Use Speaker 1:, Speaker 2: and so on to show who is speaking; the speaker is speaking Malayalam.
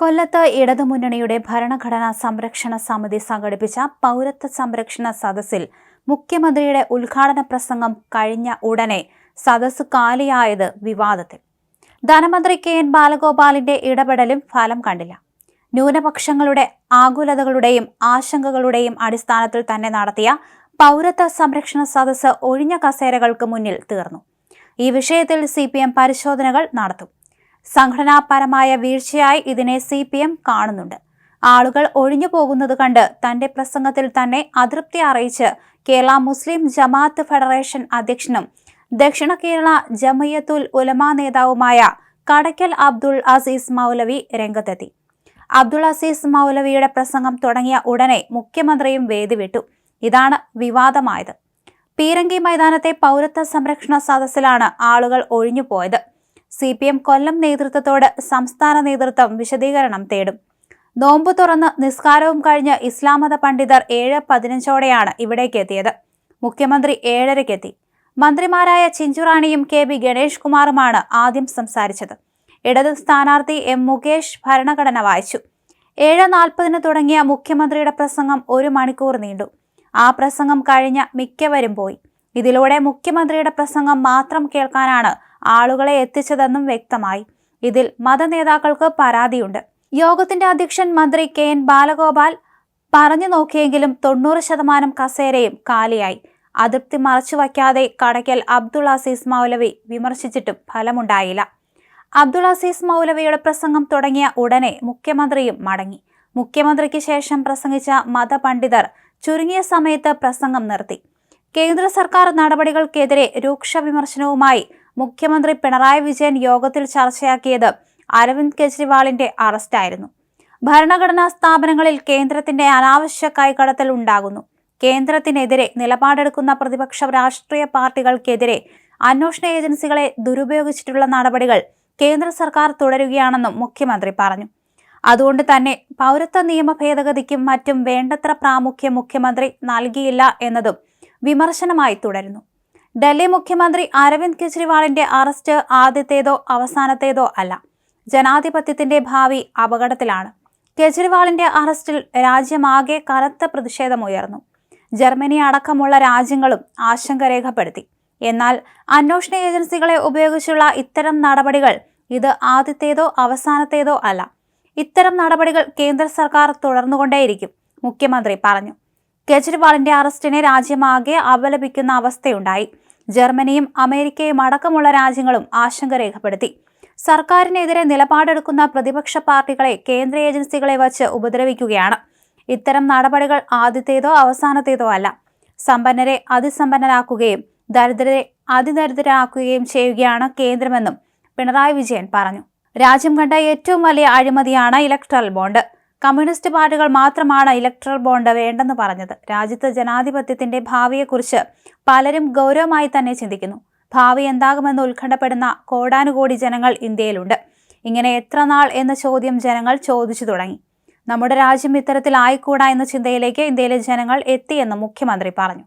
Speaker 1: കൊല്ലത്ത് ഇടതുമുന്നണിയുടെ ഭരണഘടനാ സംരക്ഷണ സമിതി സംഘടിപ്പിച്ച പൗരത്വ സംരക്ഷണ സദസ്സിൽ മുഖ്യമന്ത്രിയുടെ ഉദ്ഘാടന പ്രസംഗം കഴിഞ്ഞ ഉടനെ സദസ് കാലിയായത് വിവാദത്തിൽ. ധനമന്ത്രി കെ എൻ ബാലഗോപാലിന്റെ ഇടപെടലും ഫലം കണ്ടില്ല. ന്യൂനപക്ഷങ്ങളുടെ ആകുലതകളുടെയും ആശങ്കകളുടെയും അടിസ്ഥാനത്തിൽ തന്നെ നടത്തിയ പൗരത്വ സംരക്ഷണ സദസ്സ് ഒഴിഞ്ഞ കസേരകൾക്ക് മുന്നിൽ തീർന്നു. ഈ വിഷയത്തിൽ സി പരിശോധനകൾ നടത്തും. സംഘടനാപരമായ വീഴ്ചയായി ഇതിനെ സി പി എം കാണുന്നുണ്ട്. ആളുകൾ ഒഴിഞ്ഞു പോകുന്നത് കണ്ട് തന്റെ പ്രസംഗത്തിൽ തന്നെ അതൃപ്തി അറിയിച്ച് കേരള മുസ്ലിം ജമാഅത്ത് ഫെഡറേഷൻ അധ്യക്ഷനും ദക്ഷിണ കേരള ജമയത്തുൽ ഉലമ നേതാവുമായ കടക്കൽ അബ്ദുൾ അസീസ് മൗലവി രംഗത്തെത്തി. അബ്ദുൾ അസീസ് മൗലവിയുടെ പ്രസംഗം തുടങ്ങിയ ഉടനെ മുഖ്യമന്ത്രിയും വേദി വിട്ടു ഇതാണ് വിവാദമായത്. പീരങ്കി മൈതാനത്തെ പൗരത്വ സംരക്ഷണ സദസ്സിലാണ് ആളുകൾ ഒഴിഞ്ഞുപോയത് സി പി എം കൊല്ലം നേതൃത്വത്തോട് സംസ്ഥാന നേതൃത്വം വിശദീകരണം തേടും. നോമ്പ് തുറന്ന് നിസ്കാരവും കഴിഞ്ഞ് ഇസ്ലാമത പണ്ഡിതർ ഏഴ് പതിനഞ്ചോടെയാണ് ഇവിടേക്ക് എത്തിയത്. മുഖ്യമന്ത്രി ഏഴരയ്ക്കെത്തി. മന്ത്രിമാരായ ചിഞ്ചുറാണിയും കെ ബി ഗണേഷ് കുമാറുമാണ് ആദ്യം സംസാരിച്ചത്. ഇടത് സ്ഥാനാർത്ഥി എം മുകേഷ് ഭരണഘടന വായിച്ചു. ഏഴ് നാൽപ്പതിന് തുടങ്ങിയ മുഖ്യമന്ത്രിയുടെ പ്രസംഗം ഒരു മണിക്കൂർ നീണ്ടു. ആ പ്രസംഗം കഴിഞ്ഞ മിക്കവരും പോയി. ഇതിലൂടെ മുഖ്യമന്ത്രിയുടെ പ്രസംഗം മാത്രം കേൾക്കാനാണ് ആളുകളെ എത്തിച്ചതെന്നും വ്യക്തമായി. ഇതിൽ മതനേതാക്കൾക്ക് പരാതിയുണ്ട്. യോഗത്തിന്റെ അധ്യക്ഷൻ മന്ത്രി കെ എൻ ബാലഗോപാൽ പറഞ്ഞു നോക്കിയെങ്കിലും തൊണ്ണൂറ് ശതമാനം കസേരയും കാലിയായി. അതൃപ്തി മറച്ചുവയ്ക്കാതെ കടയ്ക്കൽ അബ്ദുൾ അസീസ് മൗലവി വിമർശിച്ചിട്ടും ഫലമുണ്ടായില്ല. അബ്ദുൾ അസീസ് മൗലവിയുടെ പ്രസംഗം തുടങ്ങിയ ഉടനെ മുഖ്യമന്ത്രിയും മടങ്ങി. മുഖ്യമന്ത്രിക്ക് ശേഷം പ്രസംഗിച്ച മതപണ്ഡിതർ ചുരുങ്ങിയ സമയത്ത് പ്രസംഗം നിർത്തി. കേന്ദ്ര സർക്കാർ നടപടികൾക്കെതിരെ രൂക്ഷ വിമർശനവുമായി മുഖ്യമന്ത്രി പിണറായി വിജയൻ യോഗത്തിൽ ചർച്ചയാക്കിയത് അരവിന്ദ് കെജ്രിവാളിന്റെ അറസ്റ്റായിരുന്നു. ഭരണഘടനാ സ്ഥാപനങ്ങളിൽ കേന്ദ്രത്തിന്റെ അനാവശ്യ കൈകടത്തൽ ഉണ്ടാകുന്നു. കേന്ദ്രത്തിനെതിരെ നിലപാടെടുക്കുന്ന പ്രതിപക്ഷ രാഷ്ട്രീയ പാർട്ടികൾക്കെതിരെ അന്വേഷണ ഏജൻസികളെ ദുരുപയോഗിച്ചിട്ടുള്ള നടപടികൾ കേന്ദ്ര സർക്കാർ തുടരുകയാണെന്നും മുഖ്യമന്ത്രി പറഞ്ഞു. അതുകൊണ്ട് തന്നെ പൗരത്വ നിയമ ഭേദഗതിക്കും മറ്റും വേണ്ടത്ര പ്രാമുഖ്യം മുഖ്യമന്ത്രി നൽകിയില്ല എന്നതും വിമർശനമായി തുടരുന്നു. ഡൽഹി മുഖ്യമന്ത്രി അരവിന്ദ് കെജ്രിവാളിന്റെ അറസ്റ്റ് ആദ്യത്തേതോ അവസാനത്തേതോ അല്ല. ജനാധിപത്യത്തിന്റെ ഭാവി അപകടത്തിലാണ്. കെജ്രിവാളിന്റെ അറസ്റ്റിൽ രാജ്യമാകെ കനത്ത പ്രതിഷേധമുയർന്നു ജർമ്മനി അടക്കമുള്ള രാജ്യങ്ങളും ആശങ്ക രേഖപ്പെടുത്തി. എന്നാൽ അന്വേഷണ ഏജൻസികളെ ഉപയോഗിച്ചുള്ള ഇത്തരം നടപടികൾ ഇത് ആദ്യത്തേതോ അവസാനത്തേതോ അല്ല. ഇത്തരം നടപടികൾ കേന്ദ്ര സർക്കാർ തുടർന്നുകൊണ്ടേയിരിക്കും മുഖ്യമന്ത്രി പറഞ്ഞു. കെജ്രിവാളിന്റെ അറസ്റ്റിനെ രാജ്യമാകെ അപലപിക്കുന്ന അവസ്ഥയുണ്ടായി. ജർമ്മനിയും അമേരിക്കയും അടക്കമുള്ള രാജ്യങ്ങളും ആശങ്ക രേഖപ്പെടുത്തി. സർക്കാരിനെതിരെ നിലപാടെടുക്കുന്ന പ്രതിപക്ഷ പാർട്ടികളെ കേന്ദ്ര ഏജൻസികളെ വച്ച് ഉപദ്രവിക്കുകയാണ്. ഇത്തരം നടപടികൾ ആദ്യത്തേതോ അവസാനത്തേതോ അല്ല. സമ്പന്നരെ അതിസമ്പന്നരാക്കുകയും ദരിദ്രരെ അതിദരിദ്രരാക്കുകയും ചെയ്യുകയാണ് കേന്ദ്രമെന്നും പിണറായി വിജയൻ പറഞ്ഞു. രാജ്യം കണ്ട ഏറ്റവും വലിയ അഴിമതിയാണ് ഇലക്ട്രൽ ബോണ്ട്. കമ്മ്യൂണിസ്റ്റ് പാർട്ടികൾ മാത്രമാണ് ഇലക്ട്രൽ ബോണ്ട് വേണ്ടെന്ന് പറഞ്ഞത്. രാജ്യത്ത് ജനാധിപത്യത്തിന്റെ ഭാവിയെക്കുറിച്ച് പലരും ഗൗരവമായി തന്നെ ചിന്തിക്കുന്നു. ഭാവി എന്താകുമെന്ന് ഉത്കണ്ഠപ്പെടുന്ന കോടാനുകോടി ജനങ്ങൾ ഇന്ത്യയിലുണ്ട്. ഇങ്ങനെ എത്ര നാൾ എന്ന ചോദ്യം ജനങ്ങൾ ചോദിച്ചു തുടങ്ങി. നമ്മുടെ രാജ്യം ഇത്തരത്തിലായിക്കൂടാ എന്ന ചിന്തയിലേക്ക് ഇന്ത്യയിലെ ജനങ്ങൾ എത്തിയെന്ന് മുഖ്യമന്ത്രി പറഞ്ഞു.